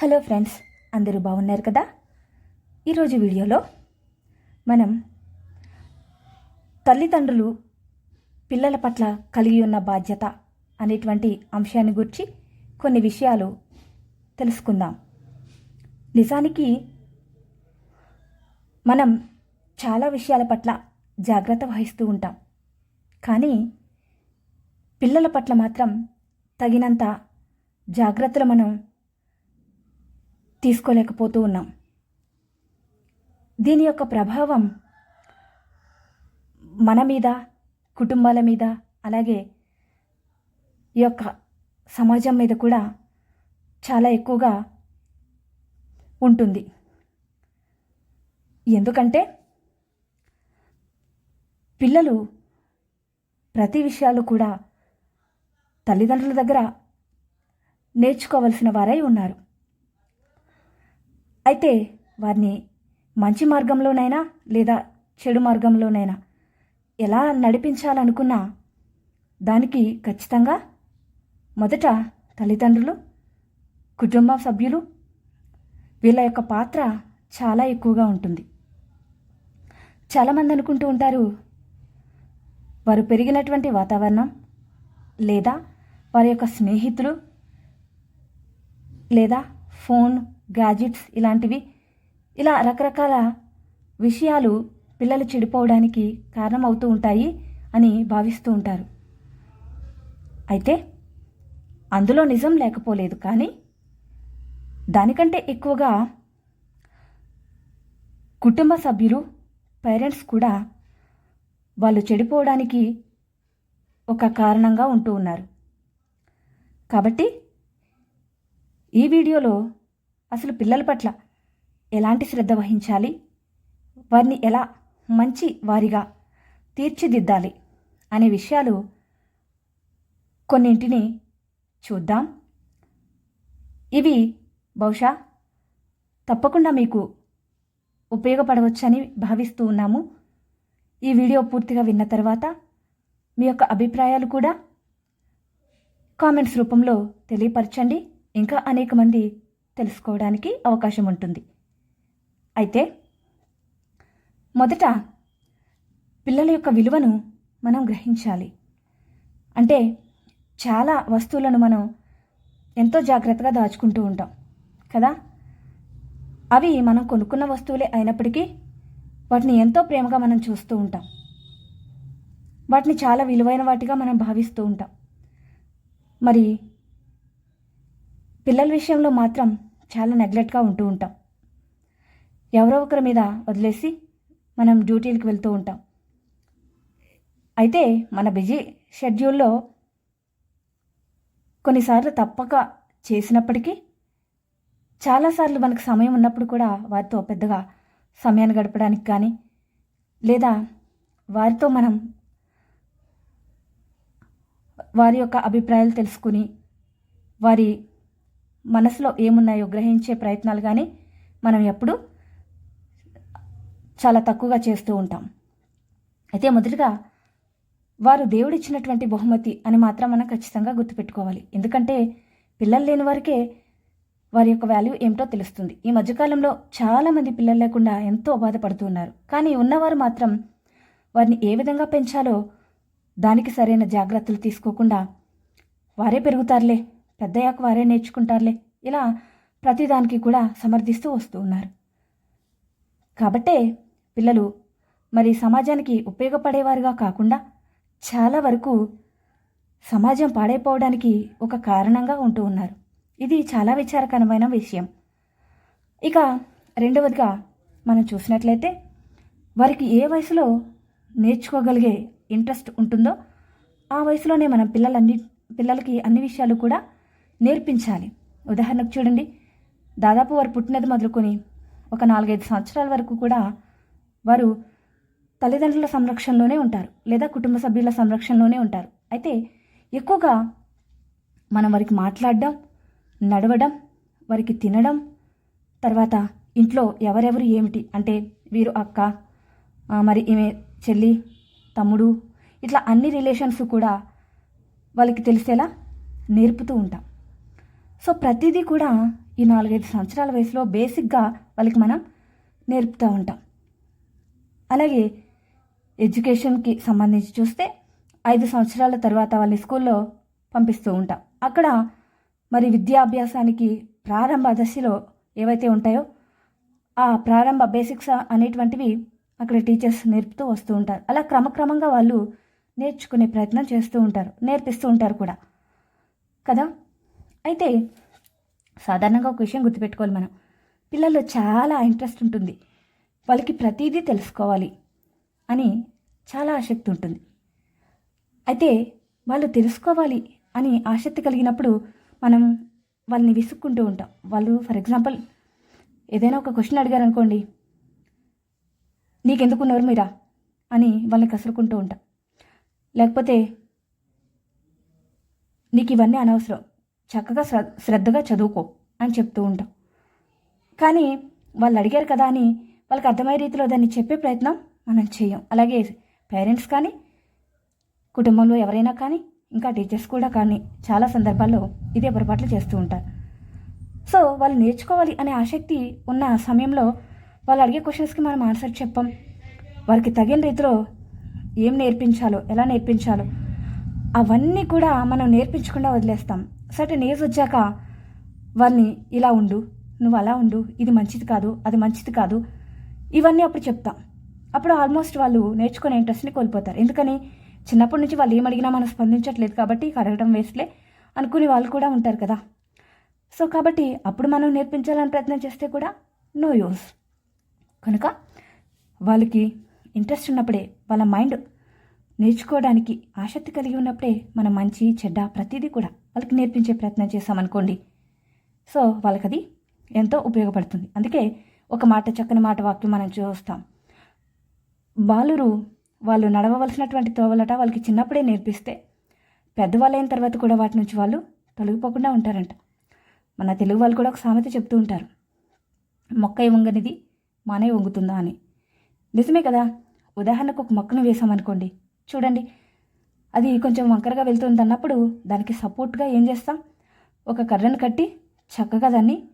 Hello friends అందరూ బాగున్నారు కదా? ఈరోజు వీడియోలో మనం తల్లిదండ్రులు పిల్లల పట్ల కలిగి ఉన్న బాధ్యత అనేటువంటి అంశాన్ని గురించి కొన్ని విషయాలు తెలుసుకుందాం. నిజానికి మనం చాలా విషయాల పట్ల జాగ్రత్త వహిస్తూ ఉంటాం. కానీ పిల్లల పట్ల మాత్రం తగినంత జాగ్రత్తలు మనం తీసుకోలేకపోతూ ఉన్నాం. దీని యొక్క ప్రభావం మన మీద కుటుంబాల మీద అలాగే ఈ యొక్క సమాజం మీద కూడా చాలా ఎక్కువగా ఉంటుంది. ఎందుకంటే పిల్లలు ప్రతి విషయాలు కూడా తల్లిదండ్రుల దగ్గర నేర్చుకోవలసిన వారై ఉన్నారు. అయితే వారిని మంచి మార్గంలోనైనా లేదా చెడు మార్గంలోనైనా ఎలా నడిపించాలనుకున్నా దానికి ఖచ్చితంగా మొదట తల్లిదండ్రులు కుటుంబ సభ్యులు వీళ్ళ యొక్క పాత్ర చాలా ఎక్కువగా ఉంటుంది. చాలామంది అనుకుంటూ ఉంటారు వారు పెరిగినటువంటి వాతావరణం లేదా వారి యొక్క స్నేహితులు లేదా ఫోన్ గ్యాజెట్స్ ఇలాంటివి. ఇలా రకరకాల విషయాలు పిల్లలు చెడిపోవడానికి కారణమవుతూ ఉంటాయి అని భావిస్తూ ఉంటారు. అయితే అందులో నిజం లేకపోలేదు కానీ దానికంటే ఎక్కువగా కుటుంబ సభ్యులు పేరెంట్స్ కూడా వాళ్ళు చెడిపోవడానికి ఒక కారణంగా ఉంటూ ఉన్నారు. కాబట్టి ఈ వీడియోలో అసలు పిల్లల పట్ల ఎలాంటి శ్రద్ధ వహించాలి? వారిని ఎలా మంచి వారిగా తీర్చిదిద్దాలి అనే విషయాలు కొన్నింటిని చూద్దాం. ఇవి బహుశా తప్పకుండా మీకు ఉపయోగపడవచ్చని భావిస్తూ ఉన్నాము. ఈ వీడియో పూర్తిగా విన్న తర్వాత మీ యొక్క అభిప్రాయాలు కూడా కామెంట్స్ రూపంలో తెలియపరచండి. ఇంకా అనేక మంది తెలుసుకోవడానికి అవకాశం ఉంటుంది. అయితే మొదట పిల్లల యొక్క విలువను మనం గ్రహించాలి. అంటే చాలా వస్తువులను మనం ఎంతో జాగ్రత్తగా దాచుకుంటూ ఉంటాం కదా? అవి మనం కొనుక్కున్న వస్తువులే అయినప్పటికీ వాటిని ఎంతో ప్రేమగా మనం చూస్తూ ఉంటాం. వాటిని చాలా విలువైన వాటిగా మనం భావిస్తూ ఉంటాం. మరి పిల్లల విషయంలో మాత్రం చాలా నెగ్లెక్ట్గా ఉంటూ ఉంటాం. ఎవరో ఒకరి మీద వదిలేసి మనం డ్యూటీలకు వెళ్తూ ఉంటాం. అయితే మన బిజీ షెడ్యూల్లో కొన్నిసార్లు తప్పక చేసినప్పటికీ చాలాసార్లు మనకు సమయం ఉన్నప్పుడు కూడా వారితో పెద్దగా సమయాన్ని గడపడానికి కానీ లేదా వారితో మనం వారి యొక్క అభిప్రాయాలు తెలుసుకుని వారి మనసులో ఏమున్నాయో గ్రహించే ప్రయత్నాలు కానీ మనం ఎప్పుడు చాలా తక్కువగా చేస్తూ ఉంటాం. అయితే మొదటిగా వారు దేవుడిచ్చినటువంటి బహుమతి అని మాత్రం మనం ఖచ్చితంగా గుర్తుపెట్టుకోవాలి. ఎందుకంటే పిల్లలు లేని వారికే వారి యొక్క వాల్యూ ఏమిటో తెలుస్తుంది. ఈ మధ్యకాలంలో చాలామంది పిల్లలు లేకుండా ఎంతో బాధపడుతున్నారు కానీ ఉన్నవారు మాత్రం వారిని ఏ విధంగా పెంచాలో దానికి సరైన జాగ్రత్తలు తీసుకోకుండా వారే పెరుగుతారులే పెద్దయ్యాక వారే నేర్చుకుంటారులే ఇలా ప్రతిదానికి కూడా సమర్థిస్తూ వస్తూ ఉన్నారు. కాబట్టే పిల్లలు మరి సమాజానికి ఉపయోగపడేవారుగా కాకుండా చాలా వరకు సమాజం పాడైపోవడానికి ఒక కారణంగా ఉంటూ ఉన్నారు. ఇది చాలా విచారకరమైన విషయం. ఇక రెండవదిగా మనం చూసినట్లయితే వారికి ఏ వయసులో నేర్చుకోగలిగే ఇంట్రెస్ట్ ఉంటుందో ఆ వయసులోనే మనం పిల్లలన్ని పిల్లలకి అన్ని విషయాలు కూడా నేర్పించాలి. ఉదాహరణకు చూడండి దాదాపు వారు పుట్టినది మొదలుకొని ఒక నాలుగైదు సంవత్సరాల వరకు కూడా వారు తల్లిదండ్రుల సంరక్షణలోనే ఉంటారు లేదా కుటుంబ సభ్యుల సంరక్షణలోనే ఉంటారు. అయితే ఎక్కువగా మనం వారికి మాట్లాడడం నడవడం వారికి తినడం తర్వాత ఇంట్లో ఎవరెవరు ఏమిటి అంటే వీరు అక్క మరి ఈమె చెల్లి తమ్ముడు ఇట్లా అన్ని రిలేషన్స్ కూడా వాళ్ళకి తెలిసేలా నేర్పుతూ ఉంటాం. సో ప్రతిదీ కూడా ఈ నాలుగైదు సంవత్సరాల వయసులో బేసిక్గా వాళ్ళకి మనం నేర్పుతూ ఉంటాం. అలాగే ఎడ్యుకేషన్కి సంబంధించి చూస్తే ఐదు సంవత్సరాల తర్వాత వాళ్ళని స్కూల్లో పంపిస్తూ ఉంటాం. అక్కడ మరి విద్యాభ్యాసానికి ప్రారంభ దశలో ఏవైతే ఉంటాయో ఆ ప్రారంభ బేసిక్స్ అనేటువంటివి అక్కడ టీచర్స్ నేర్పుతూ వస్తూ ఉంటారు. అలా క్రమక్రమంగా వాళ్ళు నేర్చుకునే ప్రయత్నం చేస్తూ ఉంటారు నేర్పిస్తూ ఉంటారు కూడా. కదా? అయితే సాధారణంగా ఒక విషయం గుర్తుపెట్టుకోవాలి మనం. పిల్లల్లో చాలా ఇంట్రెస్ట్ ఉంటుంది. వాళ్ళకి ప్రతిదీ తెలుసుకోవాలి అని చాలా ఆసక్తి ఉంటుంది. అయితే వాళ్ళు తెలుసుకోవాలి అని ఆసక్తి కలిగినప్పుడు మనం వాళ్ళని విసుక్కుంటూ ఉంటాం. వాళ్ళు ఫర్ ఎగ్జాంపుల్ ఏదైనా ఒక క్వశ్చన్ అడిగారు అనుకోండి నీకెందుకున్నారు మీరా? అని వాళ్ళని కసురుకుంటూ ఉంటాం. లేకపోతే నీకు ఇవన్నీ అనవసరం. చక్కగా శ్రద్ధగా చదువుకో అని చెప్తూ ఉంటాం. కానీ వాళ్ళు అడిగారు కదా అని వాళ్ళకి అర్థమయ్యే రీతిలో దాన్ని చెప్పే ప్రయత్నం మనం చేయం. అలాగే పేరెంట్స్ కానీ కుటుంబంలో ఎవరైనా కానీ ఇంకా టీచర్స్ కూడా కానీ చాలా సందర్భాల్లో ఇదే పొరపాట్లు చేస్తూ ఉంటారు. సో వాళ్ళు నేర్చుకోవాలి అనే ఆసక్తి ఉన్న సమయంలో వాళ్ళు అడిగే క్వశ్చన్స్కి మనం ఆన్సర్ చెప్పం. వారికి తగిన రీతిలో ఏం నేర్పించాలో ఎలా నేర్పించాలో అవన్నీ కూడా మనం నేర్పించకుండా వదిలేస్తాం. సర్టెన్ ఏజ్ వచ్చాక వాళ్ళని ఇలా ఉండు నువ్వు అలా ఉండు ఇది మంచిది కాదు అది మంచిది కాదు. ఇవన్నీ అప్పుడు చెప్తాం. అప్పుడు ఆల్మోస్ట్ వాళ్ళు నేర్చుకునే ఇంట్రెస్ట్ని కోల్పోతారు. ఎందుకని? చిన్నప్పటి నుంచి వాళ్ళు ఏం అడిగినా మనం స్పందించట్లేదు కాబట్టి అడగడం వేస్ట్లే అనుకునే వాళ్ళు కూడా ఉంటారు కదా. సో కాబట్టి అప్పుడు మనం నేర్పించాలని ప్రయత్నం చేస్తే కూడా నో యూస్. కనుక వాళ్ళకి ఇంట్రెస్ట్ ఉన్నప్పుడే వాళ్ళ మైండ్ నేర్చుకోవడానికి ఆసక్తి కలిగి ఉన్నప్పుడే మన మంచి చెడ్డ ప్రతిదీ కూడా వాళ్ళకి నేర్పించే ప్రయత్నం చేసామనుకోండి సో వాళ్ళకి అది ఎంతో ఉపయోగపడుతుంది. అందుకే ఒక మాట చక్కని మాట వాక్యం మనం చూస్తాం. బాలురు వాళ్ళు నడవవలసినటువంటి త్రోవలట వాళ్ళకి చిన్నప్పుడే నేర్పిస్తే పెద్దవాళ్ళైన తర్వాత కూడా వాటి నుంచి వాళ్ళు తొలగిపోకుండా ఉంటారంట. మన తెలుగు వాళ్ళు కూడా ఒక సామెత చెప్తూ ఉంటారు. మొక్క వంగనిది మానే వంగుతుందా అని. నిజమే కదా? ఉదాహరణకు ఒక మొక్కను వేసామనుకోండి చూడండి అది కొంచెం వంకరగా వెళ్తుంది అన్నప్పుడు దానికి సపోర్ట్గా ఏం చేస్తాం? ఒక కర్రను కట్టి చక్కగా దాన్ని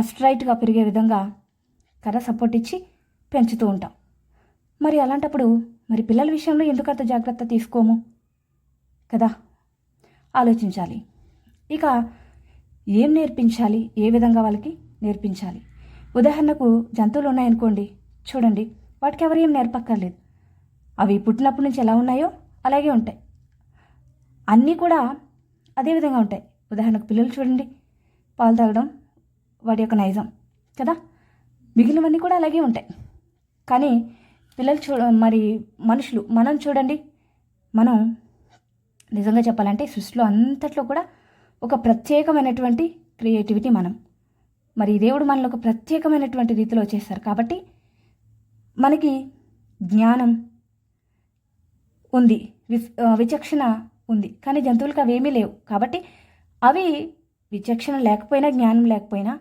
స్ట్రైట్గా పెరిగే విధంగా కర్ర సపోర్ట్ ఇచ్చి పెంచుతూ ఉంటాం. మరి అలాంటప్పుడు మరి పిల్లల విషయంలో ఎందుకు అంత జాగ్రత్త తీసుకోము? కదా ఆలోచించాలి. ఇక ఏం నేర్పించాలి? ఏ విధంగా వాళ్ళకి నేర్పించాలి? ఉదాహరణకు జంతువులు ఉన్నాయనుకోండి చూడండి వాటికి ఎవరు ఏం నేర్పక్కర్లేదు. అవి పుట్టినప్పటి నుంచి ఎలా ఉన్నాయో అలాగే ఉంటాయి. అన్నీ కూడా అదే విధంగా ఉంటాయి. ఉదాహరణకు పిల్లలు చూడండి. పాలు తాగడం వాటి యొక్క నైజం కదా? మిగిలినవన్నీ కూడా అలాగే ఉంటాయి. కానీ పిల్లలు చూ మరి మనుషులు మనం చూడండి. మనం నిజంగా చెప్పాలంటే సృష్టిలో అంతట్లో కూడా ఒక ప్రత్యేకమైనటువంటి క్రియేటివిటీ మనం. మరి దేవుడు మనలో ఒక ప్రత్యేకమైనటువంటి రీతిలో చేస్తారు కాబట్టి మనకి జ్ఞానం ఉంది. విచక్షణ ఉంది. కానీ జంతువులకు అవేమీ లేవు. కాబట్టి అవి విచక్షణ లేకపోయినా జ్ఞానం లేకపోయినా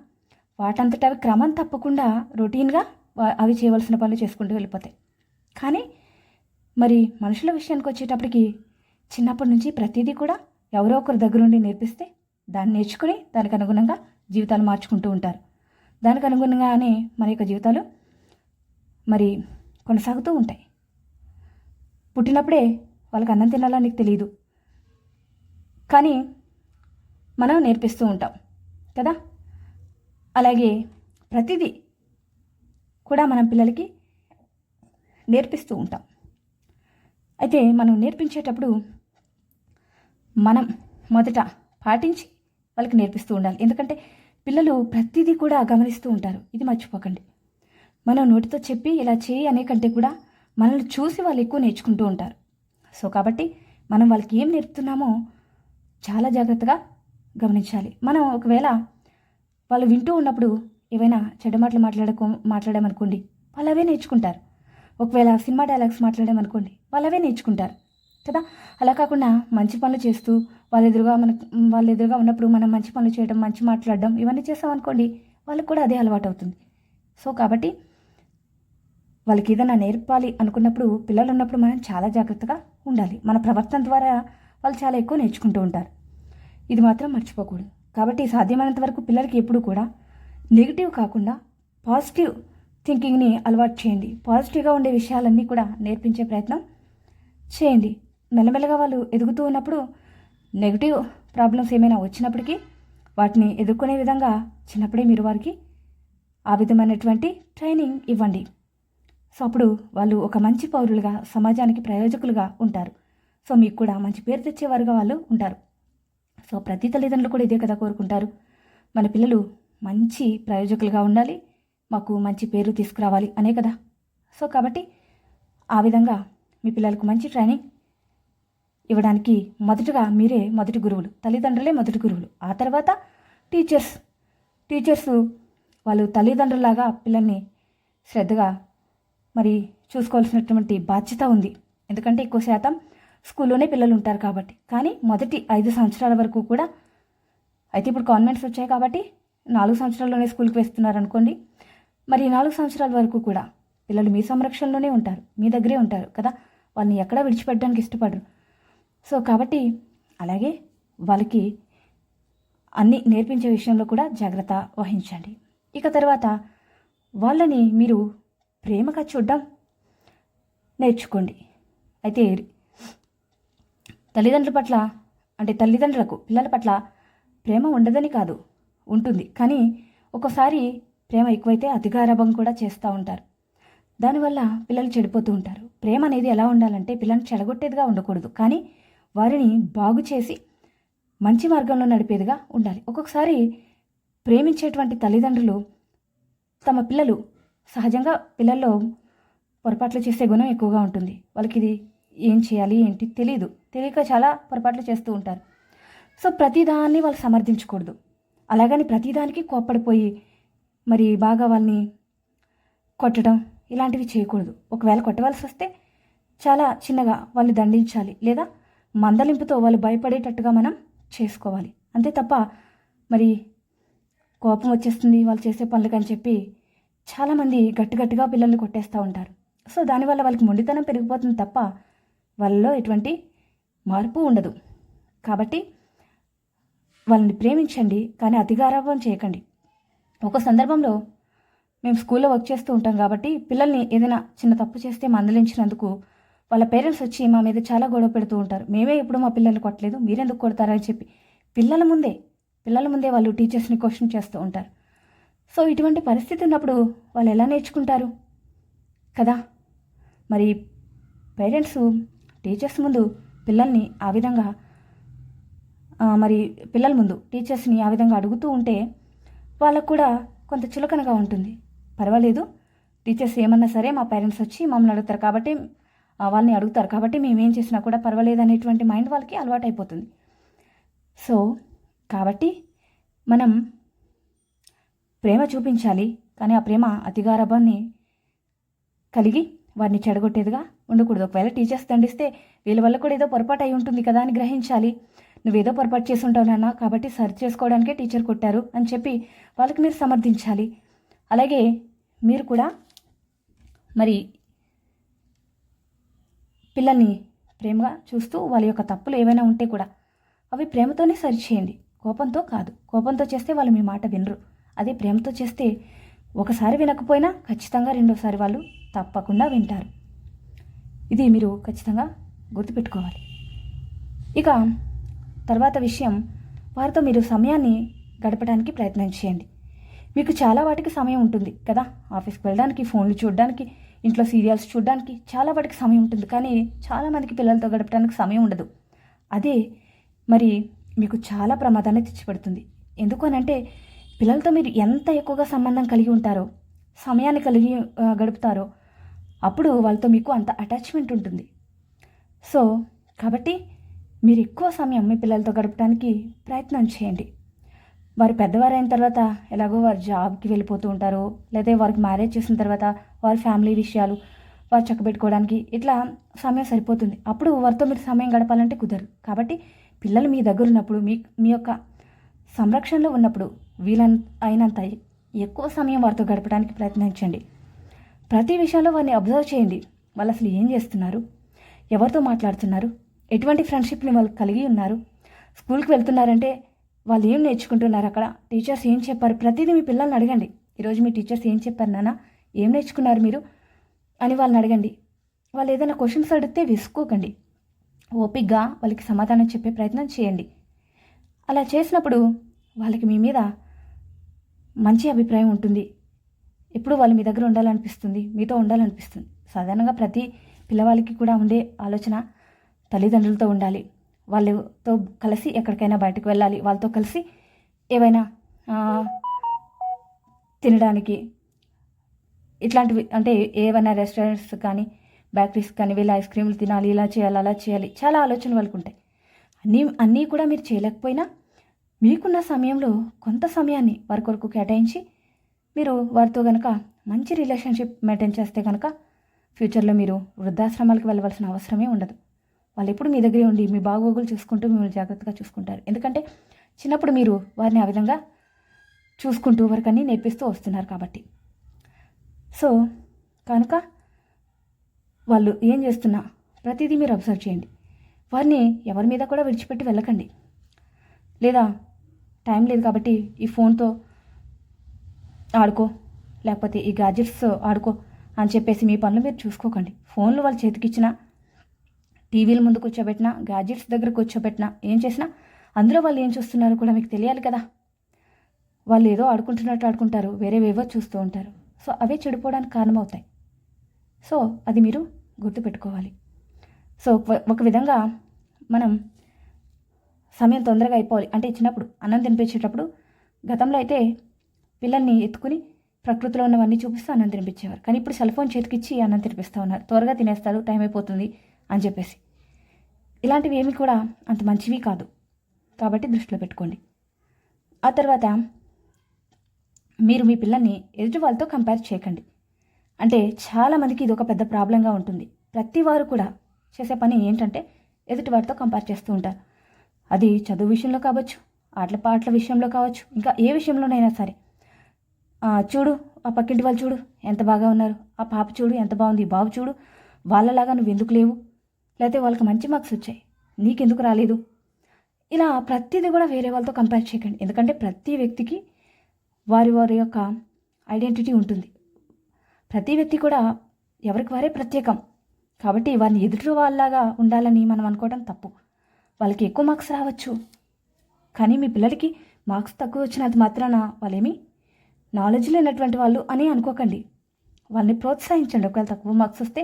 వాటంతట అవి క్రమం తప్పకుండా రొటీన్గా అవి చేయవలసిన పనులు చేసుకుంటూ వెళ్ళిపోతాయి. కానీ మరి మనుషుల విషయానికి వచ్చేటప్పటికి చిన్నప్పటి నుంచి ప్రతిదీ కూడా ఎవరో ఒకరి దగ్గరుండి నేర్పిస్తే దాన్ని నేర్చుకుని దానికి అనుగుణంగా జీవితాలు మార్చుకుంటూ ఉంటారు. దానికి అనుగుణంగానే మన యొక్క జీవితాలు మరి కొనసాగుతూ ఉంటాయి. పుట్టినప్పుడే వాళ్ళకి అన్నం తినాలా నీకు తెలియదు కానీ మనం నేర్పిస్తూ ఉంటాం కదా? అలాగే ప్రతిదీ కూడా మనం పిల్లలకి నేర్పిస్తూ ఉంటాం. అయితే మనం నేర్పించేటప్పుడు మనం మొదట పాటించి వాళ్ళకి నేర్పిస్తూ ఉండాలి. ఎందుకంటే పిల్లలు ప్రతిదీ కూడా గమనిస్తూ ఉంటారు. ఇది మర్చిపోకండి. మనం నోటితో చెప్పి ఇలా చేయి అనే కంటే కూడా మనల్ని చూసి వాళ్ళు ఎక్కువ నేర్చుకుంటూ ఉంటారు. సో కాబట్టి మనం వాళ్ళకి ఏం నేర్పుతున్నామో చాలా జాగ్రత్తగా గమనించాలి. మనం ఒకవేళ వాళ్ళు వింటూ ఉన్నప్పుడు ఏవైనా చెడ్డ మాటలు మాట్లాడకో మాట్లాడామనుకోండి వాళ్ళు అవే నేర్చుకుంటారు. ఒకవేళ సినిమా డైలాగ్స్ మాట్లాడామనుకోండి వాళ్ళు అవే నేర్చుకుంటారు. కదా? అలా కాకుండా మంచి పనులు చేస్తూ వాళ్ళ ఎదురుగా మన వాళ్ళ ఎదురుగా ఉన్నప్పుడు మనం మంచి పనులు చేయడం మంచి మాట్లాడడం ఇవన్నీ చేస్తామనుకోండి వాళ్ళకి కూడా అదే అలవాటు అవుతుంది సో కాబట్టి వాళ్ళకి ఏదైనా నేర్పాలి అనుకున్నప్పుడు పిల్లలు ఉన్నప్పుడు మనం చాలా జాగ్రత్తగా ఉండాలి. మన ప్రవర్తన ద్వారా వాళ్ళు చాలా ఎక్కువ నేర్చుకుంటూ ఉంటారు. ఇది మాత్రం మర్చిపోకూడదు. కాబట్టి సాధ్యమైనంత వరకు పిల్లలకి ఎప్పుడు కూడా నెగిటివ్ కాకుండా పాజిటివ్ థింకింగ్ని అలవాటు చేయండి. పాజిటివ్గా ఉండే విషయాలన్నీ కూడా నేర్పించే ప్రయత్నం చేయండి. మెల్లమెల్లగా వాళ్ళు ఎదుగుతూ ఉన్నప్పుడు నెగిటివ్ ప్రాబ్లమ్స్ ఏమైనా వచ్చినప్పటికీ వాటిని ఎదుర్కొనే విధంగా చిన్నప్పుడే మీరు వారికి ఆ విధమైనటువంటి ట్రైనింగ్ ఇవ్వండి. సో అప్పుడు వాళ్ళు ఒక మంచి పౌరులుగా సమాజానికి ప్రయోజకులుగా ఉంటారు. సో మీకు కూడా మంచి పేరు తెచ్చేవారుగా వాళ్ళు ఉంటారు. సో ప్రతి తల్లిదండ్రులు కూడా ఇదే కదా కోరుకుంటారు. మన పిల్లలు మంచి ప్రయోజకులుగా ఉండాలి మాకు మంచి పేరు తీసుకురావాలి అనే కదా. సో కాబట్టి ఆ విధంగా మీ పిల్లలకు మంచి ట్రైనింగ్ ఇవ్వడానికి మొదటగా మీరే మొదటి గురువులు తల్లిదండ్రులే మొదటి గురువులు. ఆ తర్వాత టీచర్స్. టీచర్స్ వాళ్ళు తల్లిదండ్రులాగా పిల్లల్ని శ్రద్ధగా మరి చూసుకోవాల్సినటువంటి బాధ్యత ఉంది. ఎందుకంటే ఎక్కువ శాతం స్కూల్లోనే పిల్లలు ఉంటారు కాబట్టి. కానీ మొదటి ఐదు సంవత్సరాల వరకు కూడా అయితే ఇప్పుడు కాన్వెంట్స్ వచ్చాయి కాబట్టి నాలుగు సంవత్సరాల్లోనే స్కూల్కి వేస్తున్నారు అనుకోండి మరి నాలుగు సంవత్సరాల వరకు కూడా పిల్లలు మీ సంరక్షణలోనే ఉంటారు. మీ దగ్గరే ఉంటారు కదా. వాళ్ళని ఎక్కడా విడిచిపెట్టడానికి ఇష్టపడరు. సో కాబట్టి అలాగే వాళ్ళకి అన్ని నేర్పించే విషయంలో కూడా జాగ్రత్త వహించండి. ఇక తర్వాత వాళ్ళని మీరు ప్రేమగా చూడ్డం నేర్చుకోండి. అయితే తల్లిదండ్రుల పట్ల అంటే తల్లిదండ్రులకు పిల్లల పట్ల ప్రేమ ఉండదని కాదు ఉంటుంది. కానీ ఒక్కోసారి ప్రేమ ఎక్కువైతే అధికారభం కూడా చేస్తూ ఉంటారు. దానివల్ల పిల్లలు చెడిపోతూ ఉంటారు. ప్రేమ అనేది ఎలా ఉండాలంటే పిల్లల్ని చెడగొట్టేదిగా ఉండకూడదు. కానీ వారిని బాగు చేసి మంచి మార్గంలో నడిపేదిగా ఉండాలి. ఒక్కొక్కసారి ప్రేమించేటువంటి తల్లిదండ్రులు తమ పిల్లలు సహజంగా పిల్లల్లో పొరపాట్లు చేసే గుణం ఎక్కువగా ఉంటుంది. వాళ్ళకి ఇది ఏం చేయాలి ఏంటి తెలియదు తెలియక చాలా పొరపాట్లు చేస్తూ ఉంటారు. సో ప్రతిదాన్ని వాళ్ళు సమర్థించకూడదు. అలాగని ప్రతిదానికి కోప్పడిపోయి మరి బాగా వాళ్ళని కొట్టడం ఇలాంటివి చేయకూడదు. ఒకవేళ కొట్టవలసి వస్తే చాలా చిన్నగా వాళ్ళు దండించాలి. లేదా మందలింపుతో వాళ్ళు భయపడేటట్టుగా మనం చేసుకోవాలి. అంతే తప్ప మరి కోపం వచ్చేస్తుంది వాళ్ళు చేసే పనులకని చెప్పి చాలామంది గట్టిగట్టిగా పిల్లల్ని కొట్టేస్తూ ఉంటారు. సో దానివల్ల వాళ్ళకి మొండితనం పెరిగిపోతుంది తప్ప వాళ్ళలో ఎటువంటి మార్పు ఉండదు. కాబట్టి వాళ్ళని ప్రేమించండి కానీ అతిగారాభం చేయకండి. ఒక సందర్భంలో మేము స్కూల్లో వర్క్ చేస్తూ ఉంటాం కాబట్టి పిల్లల్ని ఏదైనా చిన్న తప్పు చేస్తే మందలించినందుకు వాళ్ళ పేరెంట్స్ వచ్చి మా మీద చాలా గొడవ పెడుతూ ఉంటారు. మేమే ఇప్పుడు మా పిల్లల్ని కొట్టలేదు మీరెందుకు కొడతారని చెప్పి పిల్లల ముందే పిల్లల ముందే వాళ్ళు టీచర్స్ని క్వశ్చన్ చేస్తూ ఉంటారు. సో ఇటువంటి పరిస్థితి ఉన్నప్పుడు వాళ్ళు ఎలా నేర్చుకుంటారు? కదా? మరి పేరెంట్స్ టీచర్స్ ముందు పిల్లల్ని ఆ విధంగా మరి పిల్లల ముందు టీచర్స్ని ఆ విధంగా అడుగుతూ ఉంటే వాళ్ళకు కూడా కొంత చులకనగా ఉంటుంది. పర్వాలేదు టీచర్స్ ఏమన్నా సరే మా పేరెంట్స్ వచ్చి మమ్మల్ని అడుగుతారు కాబట్టి వాళ్ళని అడుగుతారు కాబట్టి మేము ఏం చేసినా కూడా పర్వాలేదు అనేటువంటి మైండ్ వాళ్ళకి అలవాటు అయిపోతుంది సో కాబట్టి మనం ప్రేమ చూపించాలి. కానీ ఆ ప్రేమ అతిగారభాన్ని కలిగి వారిని చెడగొట్టేదిగా ఉండకూడదు. ఒకవేళ టీచర్స్ దండిస్తే వీళ్ళ వల్ల కూడా ఏదో పొరపాటు అయి ఉంటుంది కదా అని గ్రహించాలి. నువ్వేదో పొరపాటు చేసి ఉంటావు నాన్న కాబట్టి సరి చేసుకోవడానికే టీచర్ కొట్టారు అని చెప్పి వాళ్ళకి మీరు సమర్థించాలి. అలాగే మీరు కూడా మరి పిల్లల్ని ప్రేమగా చూస్తూ వాళ్ళ యొక్క తప్పులు ఏవైనా ఉంటే కూడా అవి ప్రేమతోనే సరిచేయండి కోపంతో కాదు. కోపంతో చేస్తే వాళ్ళు మీ మాట వినరు. అదే ప్రేమతో చేస్తే ఒకసారి వినకపోయినా ఖచ్చితంగా రెండోసారి వాళ్ళు తప్పకుండా వింటారు. ఇది మీరు ఖచ్చితంగా గుర్తుపెట్టుకోవాలి. ఇక తర్వాత విషయం వారితో మీరు సమయాన్ని గడపడానికి ప్రయత్నం చేయండి. మీకు చాలా వాటికి సమయం ఉంటుంది కదా? ఆఫీస్కి వెళ్ళడానికి ఫోన్లు చూడడానికి ఇంట్లో సీరియల్స్ చూడడానికి చాలా వాటికి సమయం ఉంటుంది. కానీ చాలామందికి పిల్లలతో గడపడానికి సమయం ఉండదు. అదే మరి మీకు చాలా ప్రమాదాన్ని తెచ్చిపెడుతుంది. ఎందుకు అని అంటే పిల్లలతో మీరు ఎంత ఎక్కువగా సంబంధం కలిగి ఉంటారో సమయాన్ని కలిగి గడుపుతారో అప్పుడు వాళ్ళతో మీకు అంత అటాచ్మెంట్ ఉంటుంది. సో కాబట్టి మీరు ఎక్కువ సమయం మీ పిల్లలతో గడపడానికి ప్రయత్నం చేయండి. వారు పెద్దవారైన తర్వాత ఎలాగో వారు జాబ్కి వెళ్ళిపోతూ ఉంటారు లేదా వారికి మ్యారేజ్ చేసిన తర్వాత వారి ఫ్యామిలీ విషయాలు వారు చక్కబెట్టుకోవడానికి ఇట్లా సమయం సరిపోతుంది. అప్పుడు వారితో మీరు సమయం గడపాలంటే కుదరదు. కాబట్టి పిల్లలు మీ దగ్గర ఉన్నప్పుడు మీ మీ యొక్క సంరక్షణలో ఉన్నప్పుడు వీలన్ అయినంత ఎక్కువ సమయం వారితో గడపడానికి ప్రయత్నించండి. ప్రతి విషయంలో వారిని అబ్జర్వ్ చేయండి. వాళ్ళు అసలు ఏం చేస్తున్నారు? ఎవరితో మాట్లాడుతున్నారు? ఎటువంటి ఫ్రెండ్షిప్ని వాళ్ళు కలిగి ఉన్నారు? స్కూల్కి వెళ్తున్నారంటే వాళ్ళు ఏం నేర్చుకుంటున్నారు అక్కడ? టీచర్స్ ఏం చెప్పారు? ప్రతిదీ మీ పిల్లల్ని అడగండి. ఈరోజు మీ టీచర్స్ ఏం చెప్పారు నాన్న? ఏం నేర్చుకున్నారు మీరు? అని వాళ్ళని అడగండి. వాళ్ళు ఏదైనా క్వశ్చన్స్ అడిగితే విసుకోకండి. ఓపిక్గా వాళ్ళకి సమాధానం చెప్పే ప్రయత్నం చేయండి. అలా చేసినప్పుడు వాళ్ళకి మీ మీద మంచి అభిప్రాయం ఉంటుంది. ఎప్పుడు వాళ్ళు మీ దగ్గర ఉండాలనిపిస్తుంది. మీతో ఉండాలనిపిస్తుంది. సాధారణంగా ప్రతి పిల్లవాళ్ళకి కూడా ఉండే ఆలోచన తల్లిదండ్రులతో ఉండాలి. వాళ్ళతో కలిసి ఎక్కడికైనా బయటకు వెళ్ళాలి. వాళ్ళతో కలిసి ఏవైనా తినడానికి ఇట్లాంటివి అంటే ఏవైనా రెస్టారెంట్స్ కానీ బేకరీస్ కానీ వీళ్ళు ఐస్ క్రీములు తినాలి ఇలా చేయాలి అలా చేయాలి. చాలా ఆలోచనలు వాళ్ళకు ఉంటాయి అన్నీ అన్నీ కూడా మీరు చేయలేకపోయినా మీకున్న సమయంలో కొంత సమయాన్ని వారి కొరకు కేటాయించి మీరు వారితో కనుక మంచి రిలేషన్షిప్ మెయింటైన్ చేస్తే కనుక ఫ్యూచర్లో మీరు వృద్ధాశ్రమాలకు వెళ్ళవలసిన అవసరమే ఉండదు. వాళ్ళు ఎప్పుడు మీ దగ్గరే ఉండి మీ బాగోగులు చూసుకుంటూ మిమ్మల్ని జాగ్రత్తగా చూసుకుంటారు. ఎందుకంటే చిన్నప్పుడు మీరు వారిని ఆ విధంగా చూసుకుంటూ వారికి అన్నీ నేర్పిస్తూ వస్తున్నారు కాబట్టి. సో కనుక వాళ్ళు ఏం చేస్తున్నా ప్రతిదీ మీరు అబ్జర్వ్ చేయండి. వారిని ఎవరి మీద కూడా విడిచిపెట్టి వెళ్ళకండి. లేదా టైం లేదు కాబట్టి ఈ ఫోన్తో ఆడుకో లేకపోతే ఈ గ్యాజెట్స్ ఆడుకో అని చెప్పేసి మీ పనులు మీరు చూసుకోకండి. ఫోన్లు వాళ్ళ చేతికిచ్చినా టీవీల ముందు కూర్చోబెట్టినా గ్యాజెట్స్ దగ్గర కూర్చోబెట్టినా ఏం చేసినా అందులో వాళ్ళు ఏం చూస్తున్నారో కూడా మీకు తెలియాలి కదా. వాళ్ళు ఏదో ఆడుకుంటున్నట్టు ఆడుకుంటారు వేరేవేవో చూస్తూ ఉంటారు. సో అవే చెడిపోవడానికి కారణమవుతాయి. సో అది మీరు గుర్తుపెట్టుకోవాలి. సో ఒక విధంగా మనం సమయం తొందరగా అయిపోవాలి. అంటే చిన్నప్పుడు అన్నం తినిపించేటప్పుడు గతంలో అయితే పిల్లల్ని ఎత్తుకుని ప్రకృతిలో ఉన్నవన్నీ చూపిస్తూ అన్నం తినిపించేవారు. కానీ ఇప్పుడు సెల్ ఫోన్ చేతికిచ్చి అన్నం తినిపిస్తూ ఉన్నారు. త్వరగా తినేస్తారు టైం అయిపోతుంది అని చెప్పేసి. ఇలాంటివి ఏమి కూడా అంత మంచివి కాదు. కాబట్టి దృష్టిలో పెట్టుకోండి. ఆ తర్వాత మీరు మీ పిల్లల్ని ఎదుటి వాళ్ళతో కంపేర్ చేయకండి. అంటే చాలామందికి ఇది ఒక పెద్ద ప్రాబ్లంగా ఉంటుంది. ప్రతి వారు కూడా చేసే పని ఏంటంటే ఎదుటి వారితో కంపేర్ చేస్తూ ఉంటారు. అది చదువు విషయంలో కావచ్చు ఆటల పాటల విషయంలో కావచ్చు ఇంకా ఏ విషయంలోనైనా సరే. చూడు ఆ పక్కింటి వాళ్ళు చూడు ఎంత బాగా ఉన్నారు. ఆ పాప చూడు ఎంత బాగుంది. బాబు చూడు వాళ్ళలాగా నువ్వు ఎందుకు లేవు? లేకపోతే వాళ్ళకి మంచి మార్క్స్ వచ్చాయి. నీకెందుకు రాలేదు? ఇలా ప్రతిదీ కూడా వేరే వాళ్ళతో కంపేర్ చేయకండి. ఎందుకంటే ప్రతి వ్యక్తికి వారి వారి యొక్క ఐడెంటిటీ ఉంటుంది. ప్రతి వ్యక్తి కూడా ఎవరికి వారే ప్రత్యేకం. కాబట్టి వారిని ఎదుటి వాళ్ళలాగా ఉండాలని మనం అనుకోవడం తప్పు. వాళ్ళకి ఎక్కువ మార్క్స్ రావచ్చు. కానీ మీ పిల్లలకి మార్క్స్ తక్కువ వచ్చినంత మాత్రాన? వాళ్ళేమి నాలెడ్జ్ లేనటువంటి వాళ్ళు అని అనుకోకండి. వాళ్ళని ప్రోత్సహించండి. ఒకవేళ తక్కువ మార్క్స్ వస్తే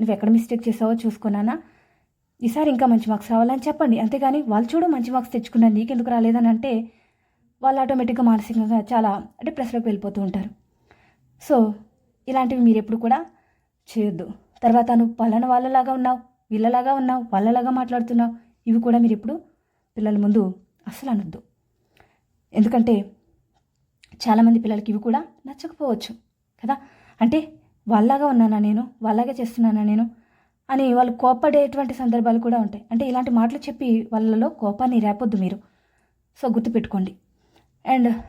నువ్వు ఎక్కడ మిస్టేక్ చేసావో చూసుకున్నానా ఈసారి ఇంకా మంచి మార్క్స్ రావాలని చెప్పండి. అంతేగాని వాళ్ళు చూడు మంచి మార్క్స్ తెచ్చుకున్నారు నీకెందుకు రాలేదని అంటే వాళ్ళు ఆటోమేటిక్గా మానసికంగా చాలా అంటే ప్రెస్లోకి వెళ్ళిపోతూ ఉంటారు. సో ఇలాంటివి మీరు ఎప్పుడు కూడా చేయొద్దు. తర్వాత నువ్వు పలానా వాళ్ళలాగా ఉన్నావు వీళ్ళలాగా ఉన్నావు వాళ్ళలాగా మాట్లాడుతున్నావు ఇవి కూడా మీరు ఎప్పుడు పిల్లల ముందు అస్సలు అనొద్దు. ఎందుకంటే చాలామంది పిల్లలకి ఇవి కూడా నచ్చకపోవచ్చు కదా? అంటే వాళ్ళలాగా ఉన్నానా నేను? వాళ్ళలాగా చేస్తున్నానా నేను? అని వాళ్ళు కోపడేటువంటి సందర్భాలు కూడా ఉంటాయి. అంటే ఇలాంటి మాటలు చెప్పి వాళ్ళలో కోపాన్ని రేపొద్దు మీరు. సో గుర్తుపెట్టుకోండి. అండ్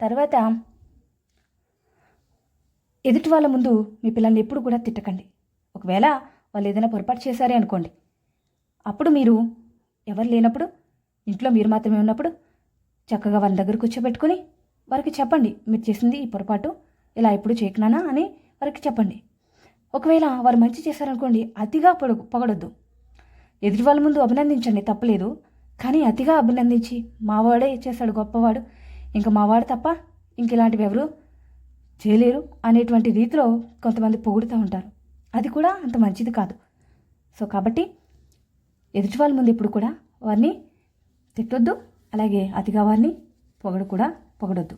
తర్వాత ఎదుటి వాళ్ళ ముందు మీ పిల్లల్ని ఎప్పుడు కూడా తిట్టకండి. ఒకవేళ వాళ్ళు ఏదైనా పొరపాటు చేశారే అనుకోండి అప్పుడు మీరు ఎవరు లేనప్పుడు ఇంట్లో మీరు మాత్రమే ఉన్నప్పుడు చక్కగా వాళ్ళ దగ్గర కూర్చోబెట్టుకొని వారికి చెప్పండి మీరు చేసింది ఈ పొరపాటు ఇలా ఎప్పుడు చేయకున్నానా అని వారికి చెప్పండి. ఒకవేళ వారు మంచి చేశారనుకోండి అతిగా పొడుగు పొగడొద్దు. ఎదుటి వాళ్ళ ముందు అభినందించండి తప్పలేదు. కానీ అతిగా అభినందించి మావాడే చేశాడు గొప్పవాడు ఇంకా మావాడు తప్ప ఇంక ఇలాంటివి ఎవరు చేయలేరు అనేటువంటి రీతిలో కొంతమంది పొగుడుతూ ఉంటారు. అది కూడా అంత మంచిది కాదు. సో కాబట్టి ఎదుటి వాళ్ళ ముందు ఎప్పుడు కూడా వారిని తిట్టొద్దు అలాగే అతిగా వారిని పొగడు కూడా పొగడొద్దు.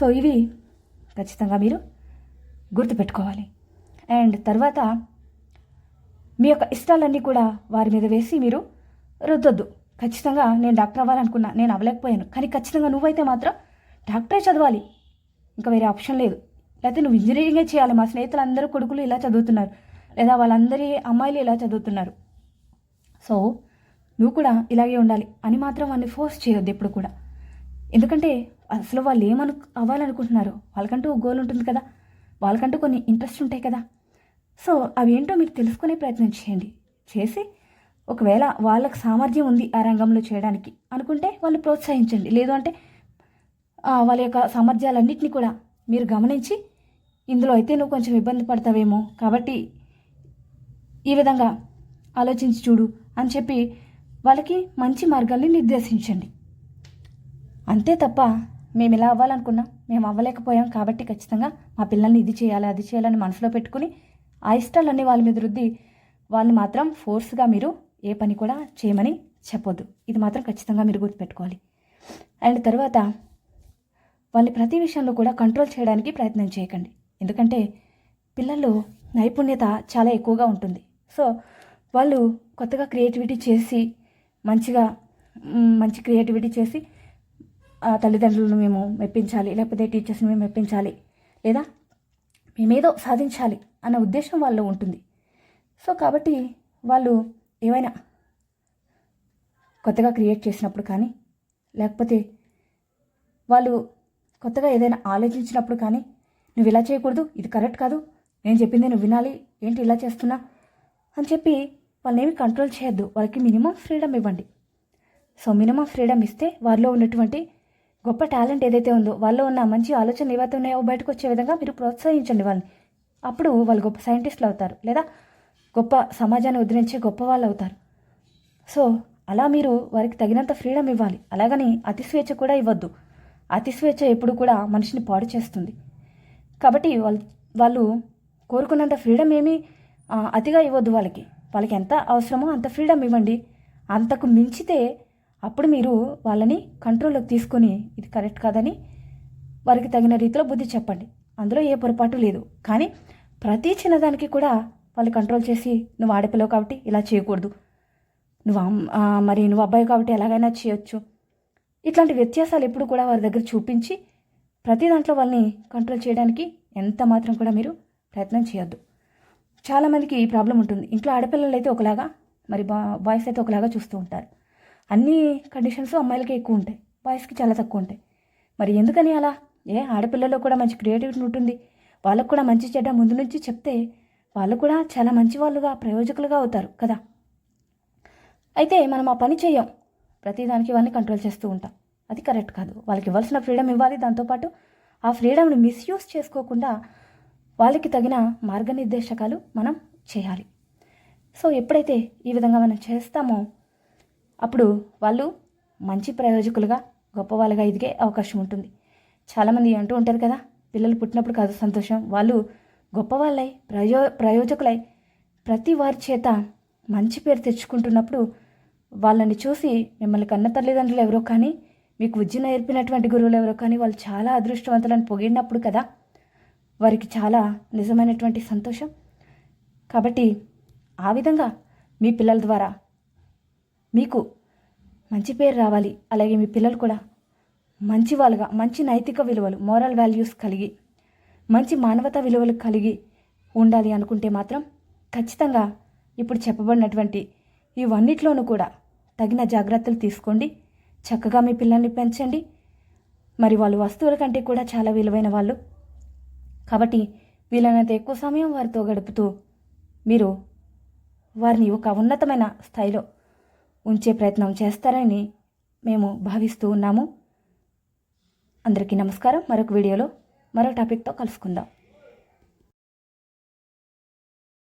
సో ఇవి ఖచ్చితంగా మీరు గుర్తుపెట్టుకోవాలి. అండ్ తర్వాత మీ యొక్క ఇష్టాలన్నీ కూడా వారి మీద వేసి మీరు రుద్దొద్దు. ఖచ్చితంగా నేను డాక్టర్ అవ్వాలనుకున్నా నేను అవ్వలేకపోయాను. కానీ ఖచ్చితంగా నువ్వైతే మాత్రం డాక్టరే చదవాలి. ఇంకా వేరే ఆప్షన్ లేదు. లేకపోతే నువ్వు ఇంజనీరింగే చేయాలి. మా స్నేహితులందరూ కొడుకులు ఇలా చదువుతున్నారు. లేదా వాళ్ళందరి అమ్మాయిలు ఇలా చదువుతున్నారు. సో నువ్వు కూడా ఇలాగే ఉండాలి అని మాత్రం వాళ్ళని ఫోర్స్ చేయొద్దు ఎప్పుడు కూడా. ఎందుకంటే అసలు వాళ్ళు ఏమను అవ్వాలనుకుంటున్నారు వాళ్ళకంటూ గోల్ ఉంటుంది కదా. వాళ్ళకంటూ కొన్ని ఇంట్రెస్ట్ ఉంటాయి కదా. సో అవి ఏంటో మీరు తెలుసుకునే ప్రయత్నం చేయండి. చేసి ఒకవేళ వాళ్ళకి సామర్థ్యం ఉంది ఆ రంగంలో చేయడానికి అనుకుంటే వాళ్ళు ప్రోత్సహించండి. లేదు అంటే వాళ్ళ యొక్క సామర్థ్యాలన్నింటినీ కూడా మీరు గమనించి ఇందులో అయితే నువ్వు కొంచెం ఇబ్బంది పడతావేమో కాబట్టి ఈ విధంగా ఆలోచించి చూడు. అని చెప్పి వాళ్ళకి మంచి మార్గాల్ని నిర్దేశించండి. అంతే తప్ప మేము ఇలా అవ్వాలనుకున్నాం మేము అవ్వలేకపోయాం కాబట్టి ఖచ్చితంగా మా పిల్లల్ని ఇది చేయాలి అది చేయాలని మనసులో పెట్టుకుని ఆ ఇష్టాలన్నీ వాళ్ళ మీద రుద్ది వాళ్ళని మాత్రం ఫోర్స్గా మీరు ఏ పని కూడా చేయమని చెప్పొద్దు. ఇది మాత్రం ఖచ్చితంగా మీరు గుర్తుపెట్టుకోవాలి. అండ్ తర్వాత వాళ్ళని ప్రతి విషయంలో కూడా కంట్రోల్ చేయడానికి ప్రయత్నం చేయకండి. ఎందుకంటే పిల్లల్లో నైపుణ్యత చాలా ఎక్కువగా ఉంటుంది. సో వాళ్ళు కొత్తగా క్రియేటివిటీ చేసి మంచిగా మంచి క్రియేటివిటీ చేసి ఆ తల్లిదండ్రులను మేము మెప్పించాలి లేకపోతే టీచర్స్ని మేము మెప్పించాలి లేదా మేమేదో సాధించాలి అన్న ఉద్దేశం వాళ్ళు ఉంటుంది. సో కాబట్టి వాళ్ళు ఏమైనా కొత్తగా క్రియేట్ చేసినప్పుడు కానీ లేకపోతే వాళ్ళు కొత్తగా ఏదైనా ఆలోచించినప్పుడు కానీ నువ్వు ఇలా చేయకూడదు ఇది కరెక్ట్ కాదు నేను చెప్పింది నువ్వు వినాలి ఏంటి ఇలా చేస్తున్నా అని చెప్పి వాళ్ళని ఏమి కంట్రోల్ చేయొద్దు. వాళ్ళకి మినిమం ఫ్రీడమ్ ఇవ్వండి. సో మినిమం ఫ్రీడమ్ ఇస్తే వారిలో ఉన్నటువంటి గొప్ప టాలెంట్ ఏదైతే ఉందో వాళ్ళలో ఉన్న మంచి ఆలోచనలు ఏవైతే ఉన్నాయో బయటకు వచ్చే విధంగా మీరు ప్రోత్సహించండి వాళ్ళని. అప్పుడు వాళ్ళు గొప్ప సైంటిస్టులు అవుతారు. లేదా గొప్ప సమాజాన్ని ఉద్ధరించే గొప్ప వాళ్ళు అవుతారు. సో అలా మీరు వారికి తగినంత ఫ్రీడమ్ ఇవ్వాలి. అలాగని అతి స్వేచ్ఛ కూడా ఇవ్వద్దు. అతి స్వేచ్ఛ ఎప్పుడు కూడా మనిషిని పాడు చేస్తుంది. కాబట్టి వాళ్ళు వాళ్ళు కోరుకున్నంత ఫ్రీడమ్ ఏమీ అతిగా ఇవ్వద్దు వాళ్ళకి. వాళ్ళకి ఎంత అవసరమో అంత ఫ్రీడమ్ ఇవ్వండి. అంతకు మించితే అప్పుడు మీరు వాళ్ళని కంట్రోల్లోకి తీసుకొని ఇది కరెక్ట్ కాదని వారికి తగిన రీతిలో బుద్ధి చెప్పండి. అందులో ఏ పొరపాటు లేదు. కానీ ప్రతి చిన్నదానికి కూడా వాళ్ళు కంట్రోల్ చేసి నువ్వు ఆడపిల్లవు కాబట్టి ఇలా చేయకూడదు. నువ్వు మరి నువ్వు అబ్బాయి కాబట్టి ఎలాగైనా చేయొచ్చు. ఇట్లాంటి వ్యత్యాసాలు ఎప్పుడు కూడా వారి దగ్గర చూపించి ప్రతి దాంట్లో వాళ్ళని కంట్రోల్ చేయడానికి ఎంత మాత్రం కూడా మీరు ప్రయత్నం చేయొద్దు. చాలామందికి ఈ ప్రాబ్లం ఉంటుంది. ఇంట్లో ఆడపిల్లలు అయితే ఒకలాగా మరి బా బాయ్స్ అయితే ఒకలాగా చూస్తూ ఉంటారు. అన్ని కండిషన్స్ అమ్మాయిలకి ఎక్కువ ఉంటాయి. బాయ్స్కి చాలా తక్కువ ఉంటాయి. మరి ఎందుకని అలా? ఏ ఆడపిల్లల్లో కూడా మంచి క్రియేటివిటీ ఉంటుంది. వాళ్ళకు కూడా మంచి చెడ్డ ముందు నుంచి చెప్తే వాళ్ళు కూడా చాలా మంచి వాళ్ళుగా ప్రయోజకులుగా అవుతారు కదా. అయితే మనం ఆ పని చేయం. ప్రతిదానికి వాళ్ళని కంట్రోల్ చేస్తూ ఉంటాం. అది కరెక్ట్ కాదు. వాళ్ళకి ఇవ్వాల్సిన ఫ్రీడమ్ ఇవ్వాలి. దాంతోపాటు ఆ ఫ్రీడమ్ని మిస్యూజ్ చేసుకోకుండా వాళ్ళకి తగిన మార్గనిర్దేశకాలు మనం చేయాలి. సో ఎప్పుడైతే ఈ విధంగా మనం చేస్తామో అప్పుడు వాళ్ళు మంచి ప్రయోజకులుగా గొప్పవాళ్ళుగా ఎదిగే అవకాశం ఉంటుంది. చాలామంది అంటూ ఉంటారు కదా పిల్లలు పుట్టినప్పుడు కాదు సంతోషం. వాళ్ళు గొప్పవాళ్ళై ప్రయో ప్రయోజకులై ప్రతి వారి చేత మంచి పేరు తెచ్చుకుంటున్నప్పుడు వాళ్ళని చూసి మిమ్మల్ని కన్న తల్లిదండ్రులు ఎవరో కానీ మీకు విద్య నేర్పినటువంటి గురువులు ఎవరో కానీ వాళ్ళు చాలా అదృష్టవంతులను పొగిడినప్పుడు కదా వారికి చాలా నిజమైనటువంటి సంతోషం. కాబట్టి ఆ విధంగా మీ పిల్లల ద్వారా మీకు మంచి పేరు రావాలి. అలాగే మీ పిల్లలు కూడా మంచి వాళ్ళుగా మంచి నైతిక విలువలు మోరల్ వాల్యూస్ కలిగి మంచి మానవతా విలువలు కలిగి ఉండాలి అనుకుంటే మాత్రం ఖచ్చితంగా ఇప్పుడు చెప్పబడినటువంటి ఇవన్నిట్లోనూ కూడా తగిన జాగ్రత్తలు తీసుకోండి. చక్కగా మీ పిల్లల్ని పెంచండి. మరి వాళ్ళు వస్తువుల కంటే కూడా చాలా విలువైన వాళ్ళు. కాబట్టి వీలైనంత ఎక్కువ సమయం వారితో గడుపుతూ మీరు వారిని ఒక ఉన్నతమైన స్థాయిలో ఉంచే ప్రయత్నం చేస్తారని మేము భావిస్తూ ఉన్నాము. అందరికీ నమస్కారం. మరొక వీడియోలో మరో టాపిక్తో కలుసుకుందాం.